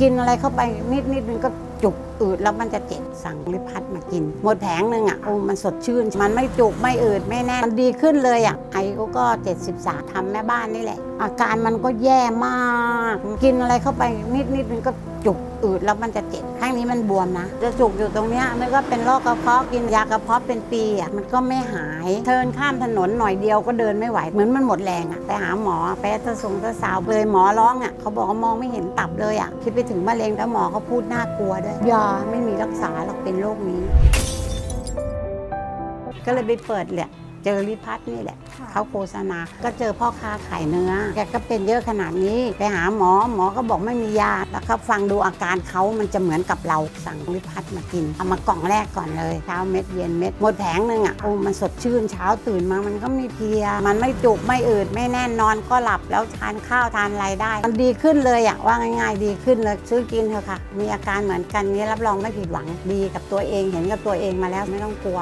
กินอะไรเข้าไปนิดนิดนึงก็จุกอื แล้วมันจะเจ็บสั่งลิพัดมากิน หมดแผงหนึ่งอะโอ้มันสดชื่น มันไม่จุกไม่อืดไม่แน่นมันดีขึ้นเลยอะไอ้ก็ก็ 73ทำแม่บ้านนี่แหละ อาการมันก็แย่มาก กินอะไรเข้าไปนิดนิดนึงก็จุกอืดแล้วมันจะเจ็บข้างนี้มันบวมนะ จะจุกอยู่ตรงเนี้ยมันก็เป็นโรคกระเพาะกินยากระเพาะเป็นปีอะมันก็ไม่หายเทินข้ามถนนหน่อยเดียวก็เดินไม่ไหวเหมือนมันหมดแรงอะไปหาหมอไปอัลตราสงตราสาวเลยหมอร้องอะเขาบอกว่ามองไม่เห็นตับเลยอะคิดไปถึงมะเร็งแล้วหมอเขาพูดน่ากลัวด้วยยาไม่มีรักษาหรอกเป็นโรคนี้ ก็เลยไปเปิดแหละ เจอริพัฒน์นี่แหละ เขาโฆษณา ก็เจอพ่อค้าขายเนื้อ แกก็เป็นเยอะขนาดนี้ ไปหาหมอ หมอก็บอกไม่มียา แล้วเขาฟังดูอาการเขามันจะเหมือนกับเรา สั่งวิพัฒน์มากิน เอามากล่องแรกก่อนเลย เช้าเม็ดเย็นเม็ด หมดแผงหนึ่งอะ โอ้ มันสดชื่น เช้าตื่นมา มันก็ไม่เพลีย มันไม่จุก ไม่อืด ไม่แน่นนอน ก็หลับ แล้วทานข้าวทานอะไรได้ มันดีขึ้นเลยอะ ว่าง่าย ๆ ดีขึ้นเลย ซื้อกินเถอะค่ะ มีอาการเหมือนกันนี้รับรองไม่ผิดหวัง ดีกับตัวเอง เห็นกับตัวเองมาแล้วไม่ต้องกลัว